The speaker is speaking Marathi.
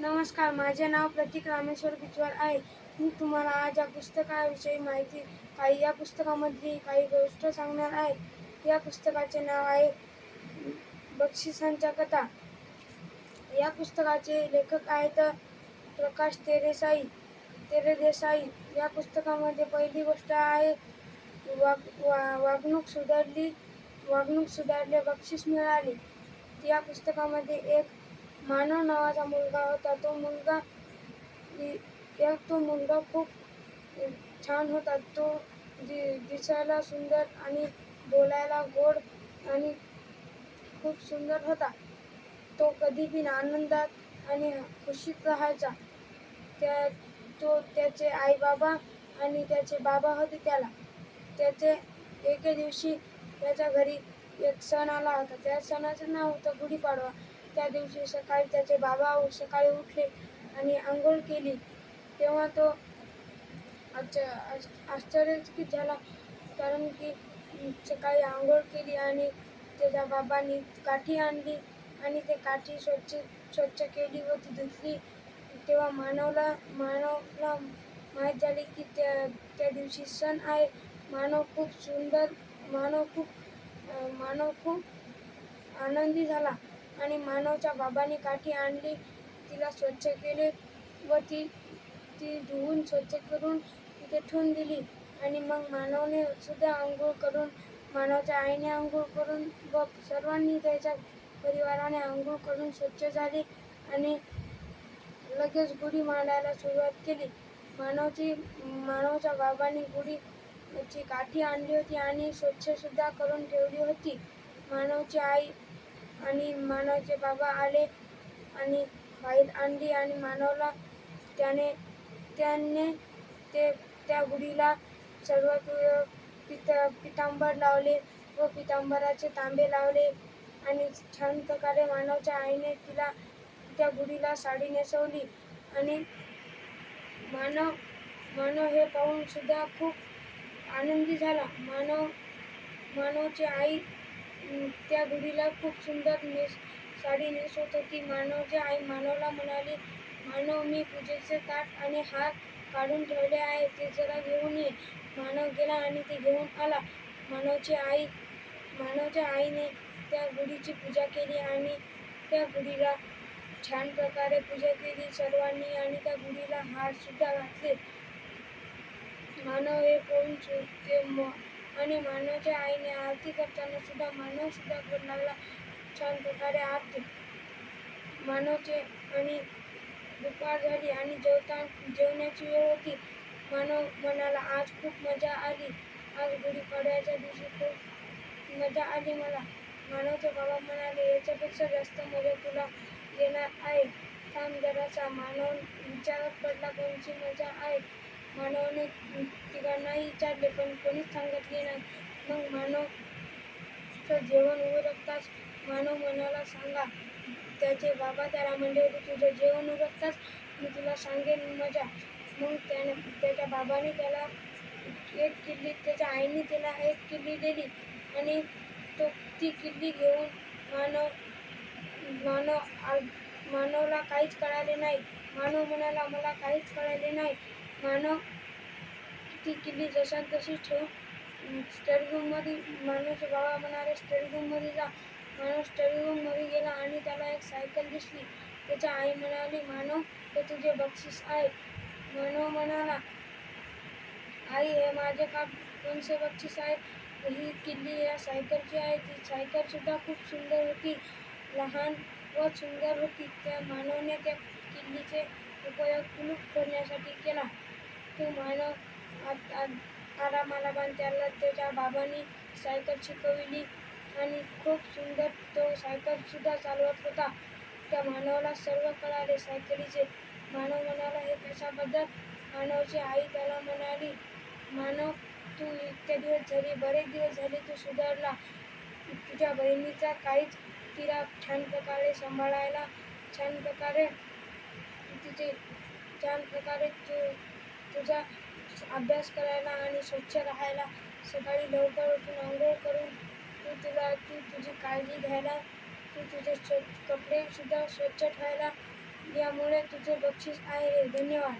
नमस्कार माझे नाव प्रतीक रामेश्वर बिजवार आहे. मी तुम्हाला आज या पुस्तकाविषयी माहिती काही या पुस्तकामधली काही गोष्ट सांगणार आहे. या पुस्तकाचे नाव आहे बक्षिसांच्या कथा. या पुस्तकाचे लेखक आहेत प्रकाश तेरेसाई तेरेदेसाई. या पुस्तकामध्ये पहिली गोष्ट आहे वाग वा वागणूक सुधारली वागणूक सुधारले बक्षीस मिळाले. या पुस्तकामध्ये एक मानव नावाचा मुलगा होता. तो मुलगा एक तो मुलगा खूप छान होता. तो दि दिसायला सुंदर आणि बोलायला गोड आणि खूप सुंदर होता. तो कधी बी आनंदात आणि खुशीत राहायचा. त्या तो त्याचे आई बाबा आणि त्याचे बाबा होते त्याला. त्याचे एके दिवशी त्याच्या घरी एक सण आला होता. त्या सणाचं नाव होतं गुढीपाडवा. त्या दिवशी सकाळी त्याचे बाबा सकाळी उठले आणि आंघोळ केली. तेव्हा तो आश्च- आश्च- आश्चर्यचकित झाला कारण की सकाळी आंघोळ केली आणि त्याच्या बाबांनी काठी आणली आणि ते काठी स्वच्छ स्वच्छ केली व ती धुतली. तेव्हा मानवला मानवला माहीत झाले की त्या त्या दिवशी सण आहे. मानव खूप सुंदर मानव खूप मानव खूप आनंदी झाला. आणि मानवच्या बाबांनी काठी आणली. तिला स्वच्छ केले व ती ती धुवून स्वच्छ करून तिथे ठेवून दिली. आणि मग मानवने सुद्धा आंघोळ करून मानवच्या आईने आंघोळ करून व सर्वांनी त्याच्या परिवाराने आंघोळ करून स्वच्छ झाली आणि लगेच गुढी मांडायला सुरुवात केली. मानवची मानवच्या बाबांनी गुढी ची काठी आणली होती आणि स्वच्छसुद्धा करून ठेवली होती. मानवची आई आणि मानवचे बाबा आले आणि बाहेर आणली आणि मानवला त्याने त्याने ते त्या गुढीला सर्व पित पितांबर लावले व पितांबराचे तांबे लावले आणि छान प्रकारे मानवच्या आईने तिला त्या गुढीला साडी नेसवली आणि मानव मानव हे पाहून सुद्धा खूप आनंदी झाला. मानव मानवची आई त्या गुढीला खूप सुंदर नेस साडी नेसवत होती मानवची आई मानवला म्हणाली मानव मी पूजेचे ताट आणि हार काढून ठेवले आहे ते जरा घेऊन ये. मानव गेला आणि ते घेऊन आला. मानवची आई मानवच्या आईने त्या गुढीची पूजा केली आणि त्या गुढीला छान प्रकारे पूजा केली सर्वांनी आणि त्या गुढीला हार सुद्धा घातले. मानव हे पाहून ते म- आणि मानवाच्या आईने आरती करताना सुद्धा मानव सुद्धा करू छान प्रकारे आरती मानवचे आणि दुपार झाली आणि जेवता जेवण्याची वेळ होती. मानव म्हणाला आज खूप मजा आली. आज गुढीपाडव्याच्या दिवशी खूप मजा आली मला. मानवचे बाबा म्हणाले याच्यापेक्षा जास्त मजा तुला येणार आहे. थांब जरासा. मानव विचारात पडला कोणची मजा आहे? मानवने तिघांनाही विचारले पण कोणीच सांगितले नाही. मग मानवचं जेवण उरकताच मानव मनाला सांगा त्याचे बाबा त्याला म्हणले होते तुझं जेवण उरकताच मी तुला सांगेन मजा. मग त्याने त्याच्या बाबाने त्याला एक किल्ली त्याच्या आईने त्याला एक किल्ली दिली आणि तो ती किल्ली घेऊन मानव मानव आ- मानवला काहीच कळाले नाही. मानव म्हणाला मला काहीच कळाले नाही. मानव ती किल्ली जशा तशी ठेवून स्टडी रूममध्ये मानवचे बाबा म्हणाले स्टडी रूममध्ये जा. मानव स्टडी रूममध्ये गेला आणि त्याला एक सायकल दिसली. त्याच्या आई म्हणाली मानव हे तुझे बक्षीस आहे. मानव म्हणाला आई हे माझे का कोणसे बक्षीस आहे? ही किल्ली या सायकलची आहे. ती सायकलसुद्धा खूप सुंदर होती. लहान व सुंदर होती. त्या मानवने त्या किल्लीचे उपयोग कुलूप करण्यासाठी केला. तू मानव आ- आ- आरामाला बांध त्याला. त्याच्या बाबांनी सायकल शिकविली आणि खूप सुंदर तो सायकलसुद्धा चालवत होता. त्या मानवाला सर्व कळाले सायकलीचे. मानव म्हणाला हे कशाबद्दल? मानवची आई त्याला म्हणाली मानव तू इतके दिवस झाले बरेच दिवस झाले तू सुधारला तुझ्या बहिणीचा काहीच तिला छान प्रकारे सांभाळायला छान प्रकारे तिचे छान प्रकारे तू तुझा अभ्यास करायला आणि स्वच्छ राहायला सकाळी लवकर उठून आंघोळ करून तू तुला तू तुझी काळजी घ्यायला तू तुझे स्व कपडेसुद्धा स्वच्छ ठेवायला यामुळे तुझे बक्षीस आहे रे. धन्यवाद.